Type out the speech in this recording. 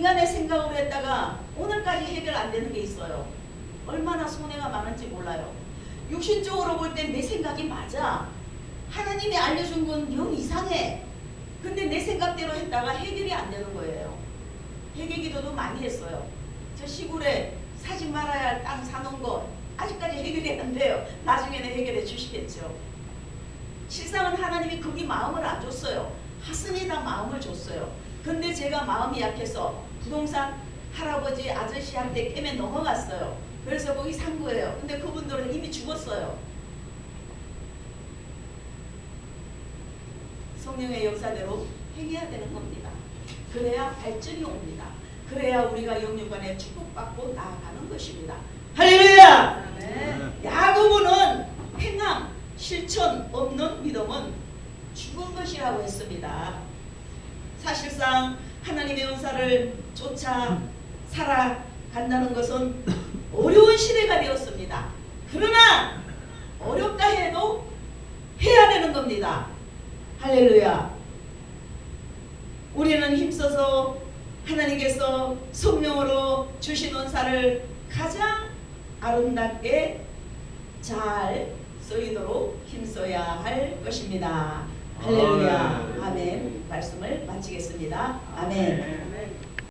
인간의 생각으로 했다가 오늘까지 해결 안 되는 게 있어요. 얼마나 손해가 많은지 몰라요. 육신적으로 볼 땐 내 생각이 맞아. 하나님이 알려준 건 영 이상해. 근데 내 생각대로 했다가 해결이 안 되는 거예요. 회개 기도도 많이 했어요. 저 시골에 사지 말아야 할 땅 사놓은 거 아직까지 해결이 안 돼요. 나중에는 해결해 주시겠죠. 실상은 하나님이 거기 마음을 안 줬어요. 하스니다 마음을 줬어요. 근데 제가 마음이 약해서 부동산 할아버지 아저씨한테 깨매 넘어갔어요. 그래서 거기 산 거예요. 근데 그분들은 이미 죽었어요. 성령의 역사대로 행해야 되는 겁니다. 그래야 발전이 옵니다. 그래야 우리가 영육간에 축복받고 나아가는 것입니다. 할렐루야! 야고보는 행함, 실천 없는 믿음은 죽은 것이라고 했습니다. 사실상 하나님의 은사를 쫓아 살아간다는 것은 어려운 시대가 되었습니다. 그러나 어렵다 해도 해야 되는 겁니다. 할렐루야. 우리는 힘써서 하나님께서 성령으로 주신 은사를 가장 아름답게 잘 쓰이도록 힘써야 할 것입니다. 할렐루야. 아멘. 말씀을 마치겠습니다. 아멘.